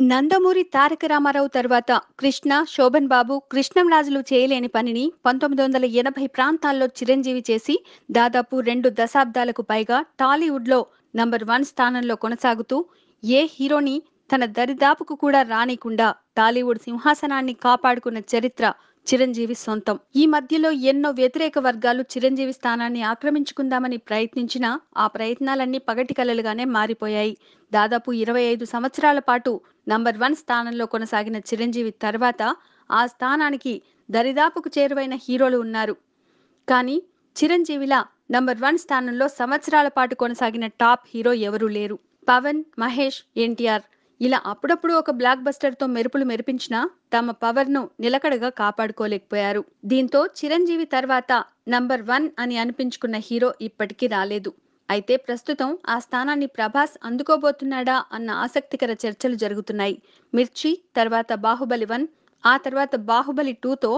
నందమూరి తారక రామారావు తర్వాత కృష్ణ శోభన్ బాబు కృష్ణంరాజులు చేయలేని పనిని పంతొమ్మిది వందల ఎనభై ప్రాంతాల్లో చిరంజీవి చేసి దాదాపు రెండు దశాబ్దాలకు పైగా టాలీవుడ్లో నంబర్ వన్ స్థానంలో కొనసాగుతూ ఏ హీరోని తన దరిదాపుకు కూడా రానికుండా టాలీవుడ్ సింహాసనాన్ని కాపాడుకున్న చరిత్ర చిరంజీవి సొంతం. ఈ మధ్యలో ఎన్నో వ్యతిరేక వర్గాలు చిరంజీవి స్థానాన్ని ఆక్రమించుకుందామని ప్రయత్నించినా ఆ ప్రయత్నాలన్నీ పగటి కలలుగానే మారిపోయాయి. దాదాపు ఇరవై ఐదు సంవత్సరాల పాటు నంబర్ వన్ స్థానంలో కొనసాగిన చిరంజీవి తర్వాత ఆ స్థానానికి దరిదాపుకు చేరువైన హీరోలు ఉన్నారు. కానీ చిరంజీవిలా నంబర్ వన్ స్థానంలో సంవత్సరాల పాటు కొనసాగిన టాప్ హీరో ఎవరూ లేరు. పవన్ మహేష్ ఎన్టీఆర్ ఇలా అప్పుడప్పుడు ఒక బ్లాక్ బస్టర్తో మెరుపులు మెరిపించినా తమ పవర్ను నిలకడగా కాపాడుకోలేకపోయారు. దీంతో చిరంజీవి తర్వాత నంబర్ వన్ అని అనిపించుకున్న హీరో ఇప్పటికీ రాలేదు. అయితే ప్రస్తుతం ఆ స్థానాన్ని ప్రభాస్ అందుకోబోతున్నాడా అన్న ఆసక్తికర చర్చలు జరుగుతున్నాయి. మిర్చి తర్వాత బాహుబలి వన్ ఆ తర్వాత బాహుబలి టూతో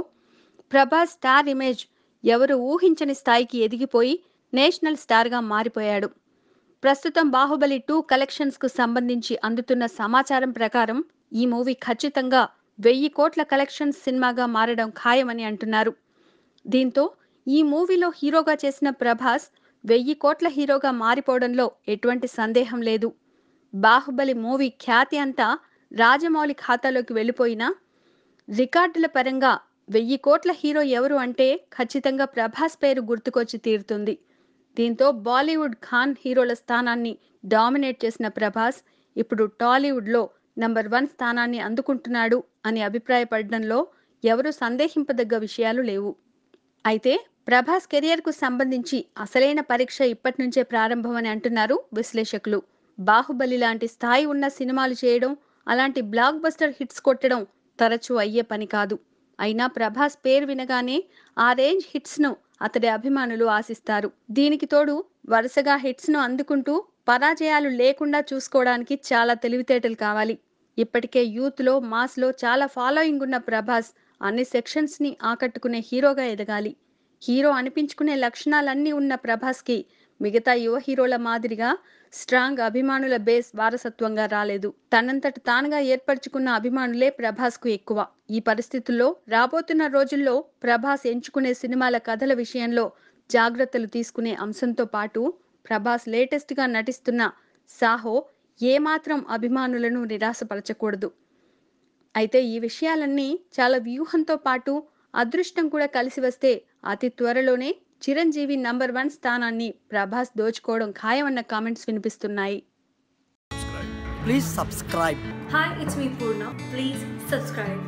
ప్రభాస్ స్టార్ ఇమేజ్ ఎవరు ఊహించని స్థాయికి ఎదిగిపోయి నేషనల్ స్టార్గా మారిపోయాడు. ప్రస్తుతం బాహుబలి టూ కలెక్షన్స్కు సంబంధించి అందుతున్న సమాచారం ప్రకారం ఈ మూవీ ఖచ్చితంగా వెయ్యి కోట్ల కలెక్షన్స్ సినిమాగా మారడం ఖాయమని అంటున్నారు. దీంతో ఈ మూవీలో హీరోగా చేసిన ప్రభాస్ వెయ్యి కోట్ల హీరోగా మారిపోవడంలో ఎటువంటి సందేహం లేదు. బాహుబలి మూవీ ఖ్యాతి అంతా రాజమౌళి ఖాతాలోకి వెళ్ళిపోయినా రికార్డుల పరంగా వెయ్యి కోట్ల హీరో ఎవరు అంటే ఖచ్చితంగా ప్రభాస్ పేరు గుర్తుకొచ్చి తీరుతుంది. దీంతో బాలీవుడ్ ఖాన్ హీరోల స్థానాన్ని డామినేట్ చేసిన ప్రభాస్ ఇప్పుడు టాలీవుడ్లో నంబర్ వన్ స్థానాన్ని అందుకుంటున్నాడు అని అభిప్రాయపడడంలో ఎవరూ సందేహింపదగ్గ విషయాలు లేవు. అయితే ప్రభాస్ కెరియర్కు సంబంధించి అసలైన పరీక్ష ఇప్పటి నుంచే ప్రారంభమని అంటున్నారు విశ్లేషకులు. బాహుబలి లాంటి స్థాయి ఉన్న సినిమాలు చేయడం అలాంటి బ్లాక్ బస్టర్ హిట్స్ కొట్టడం తరచూ అయ్యే పని కాదు. అయినా ప్రభాస్ పేరు వినగానే ఆ రేంజ్ హిట్స్ను అతడి అభిమానులు ఆశిస్తారు. దీనికి తోడు వరుసగా హిట్స్ను అందుకుంటూ పరాజయాలు లేకుండా చూసుకోవడానికి చాలా తెలివితేటలు కావాలి. ఇప్పటికే యూత్లో మాస్లో చాలా ఫాలోయింగ్ ఉన్న ప్రభాస్ అన్ని సెక్షన్స్ని ఆకట్టుకునే హీరోగా ఎదగాలి. హీరో అనిపించుకునే లక్షణాలన్నీ ఉన్న ప్రభాస్కి మిగతా యువ హీరోల మాదిరిగా స్ట్రాంగ్ అభిమానుల బేస్ వారసత్వంగా రాలేదు. తనంతట తానుగా ఏర్పరచుకున్న అభిమానులే ప్రభాస్కు ఎక్కువ. ఈ పరిస్థితుల్లో రాబోతున్న రోజుల్లో ప్రభాస్ ఎంచుకునే సినిమాల కథల విషయంలో జాగ్రత్తలు తీసుకునే అంశంతో పాటు ప్రభాస్ లేటెస్ట్గా నటిస్తున్న సాహో ఏమాత్రం అభిమానులను నిరాశపరచకూడదు. అయితే ఈ విషయాలన్నీ చాలా వ్యూహంతో పాటు అదృష్టం కూడా కలిసి వస్తే అతి త్వరలోనే చిరంజీవి నంబర్ వన్ స్థానాన్ని ప్రభాస్ దోచుకోవడం ఖాయమన్న కామెంట్స్ వినిపిస్తున్నాయి Please subscribe. Hi, it's me Purna. Please subscribe.